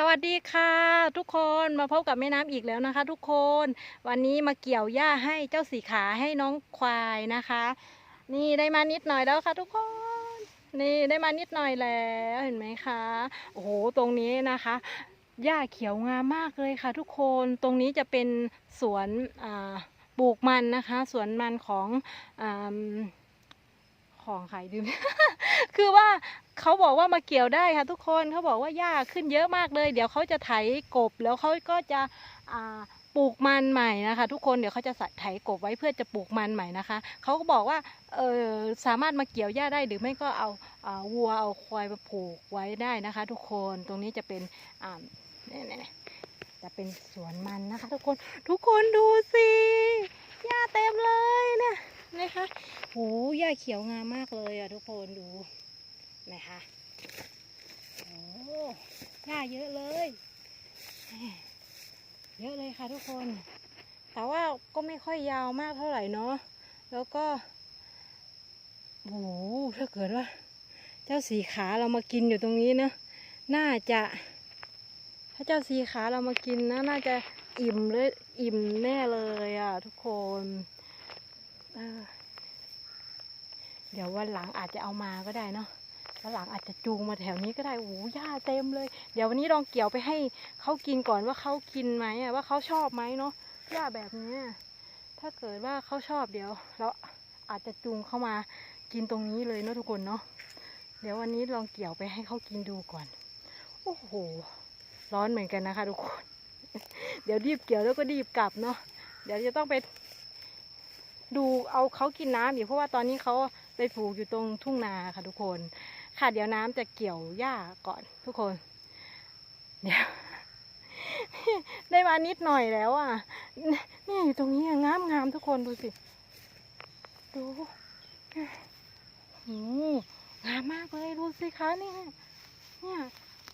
สวัสดีค่ะทุกคนมาพบกับแม่น้ำอีกแล้วนะคะ ทุกคนวันนี้มาเกี่ยวหญ้าให้เจ้าสีขาให้น้องควายนะคะ นี่ได้มานิดหน่อยแล้วค่ะ ทุกคน นี่ได้มานิดหน่อยแล้วเห็นไหมคะโอ้โหตรงนี้นะคะหญ้าเขียวงามมากเลยค่ะ ทุกคนตรงนี้จะเป็นสวนปลูกมันนะคะ สวนมันของอ่า ของใครดืมคือว่าเขาบอกว่ามาเกี่ยวได้ค่ะทุกคนเขาบอกว่าหญ้าขึ้นเยอะมากเลย เดี๋ยวเขาจะไถกบแล้วเขาก็จะอ่าปลูกมันใหม่นะคะ ทุกคนเดี๋ยวเขาจะไถกบไว้เพื่อจะปลูกมันใหม่นะคะเขาก็บอกว่าเออสามารถมาเกี่ยวหญ้าได้หรือไม่ก็เอาอ่าวัวเอาควายมาผูกไว้ได้นะคะ ทุกคนตรงนี้จะเป็นอ่าเนี่ยจะเป็นสวนมันนะคะ ทุกคนทุกคนดูสิหญ้าเต็มเลยนะนะคะ โหหญ้าเขียวงามมากเลยอะทุกคนดูนะคะโอ้หญ้าเยอะเลย เยอะเลยค่ะทุกคน แต่ว่าก็ไม่ค่อยยาวมากเท่าไหร่เนาะ แล้วก็โอ้โหถ้าเกิดว่า เจ้าสีขาเรามากินอยู่ตรงนี้เนะ น่าจะ ถ้าเจ้าสีขาเรามากินนะ น่าจะอิ่มเลยอิ่มแน่เลยอะทุกคน เออ เดี๋ยววันหลังอาจจะเอามาก็ได้เนาะวันหลังอาจจะจูงมาแถวนี้ก็ได้โอ้หญ้าเต็มเลย เดี๋ยววันนี้ลองเกี่ยวไปให้เขากินก่อนว่าเขากินไหมว่าเขาชอบไหมเนาะหญ้าแบบนี้ถ้าเกิดว่าเขาชอบเดี๋ยว เราอาจจะจูงเข้ามากินตรงนี้เลยเนาะทุกคนเนาะเดี๋ยววันนี้ลองเกี่ยวไปให้เขากินดูก่อนโอ้โห ร้อนเหมือนกันนะคะทุกคน เดี๋ยวรีบเกี่ยวแล้วก็รีบกลับเนาะ เดี๋ยวจะต้องไปดูเอาเขากินน้ำอยู่เพราะว่าตอนนี้เขา ไปผูกอยู่ตรงทุ่งนาค่ะทุกคน ค่ะเดี๋ยวน้ำจะเกี่ยวหญ้าก่อนทุกคน เดี๋ยวได้มานิดหน่อยแล้วอะนี่อยู่ตรงนี้งามงามทุกคนดูสิ ดูโอ้งามมากเลยดูสิคะนี่เนี่ย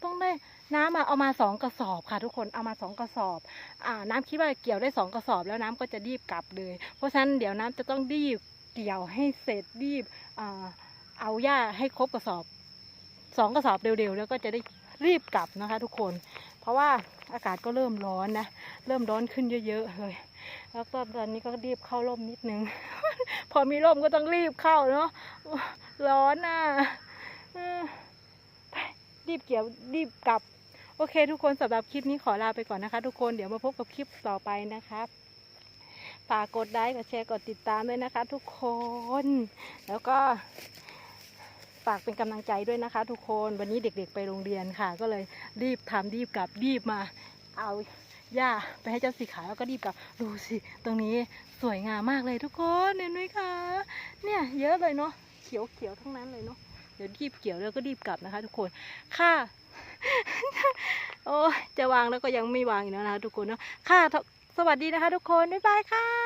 ต้องได้น้ำเอามาสองกระสอบค่ะ ทุกคนเอามาสองกระสอบอ่าน้ำคิดว่าเกี่ยวได้สองกระสอบแล้วน้ำก็จะรีบกลับเลย เพราะฉะนั้นเดี๋ยวน้ำจะต้องรีบ เกี่ยวให้เสร็จรีบเอาหญ้าให้ครบกระสอบสองกระสอบเร็วๆ แล้วก็จะได้รีบกลับนะคะ ทุกคน เพราะว่าอากาศก็เริ่มร้อนนะ เริ่มร้อนขึ้นเยอะๆเลย แล้วก็ตอนนี้ก็รีบเข้าร่มนิดนึง พอมีร่มก็ต้องรีบเข้าเนาะ ร้อนน่ะรีบเกี่ยวรีบกลับ โอเค ทุกคนสำหรับคลิปนี้ขอลาไปก่อนนะคะ ทุกคน เดี๋ยวมาพบกับคลิปต่อไปนะครับ ฝากกดไลค์กดแชร์กดติดตามด้วยนะคะ ทุกคน แล้วก็ฝากเป็นกำลังใจด้วยนะคะ ทุกคนวันนี้เด็กๆไปโรงเรียนค่ะ ก็เลยรีบทำรีบกลับรีบมาเอาหญ้าไปให้เจ้าสีขาวแล้วก็รีบกลับดูสิตรงนี้สวยงามมากเลยทุกคนเห็นไหมคะเนี่ยเยอะเลยเนาะเขียวเขียวๆทั้งนั้นเลยเนาะเดี๋ยวรีบเกี่ยวแล้วก็รีบกลับนะคะ ทุกคนค่ะโอ้จะวางแล้วก็ยังไม่วางอีกแล้วนะคะทุกคนเนาะค่ะ สวัสดีนะคะทุกคน บ๊ายบายค่ะ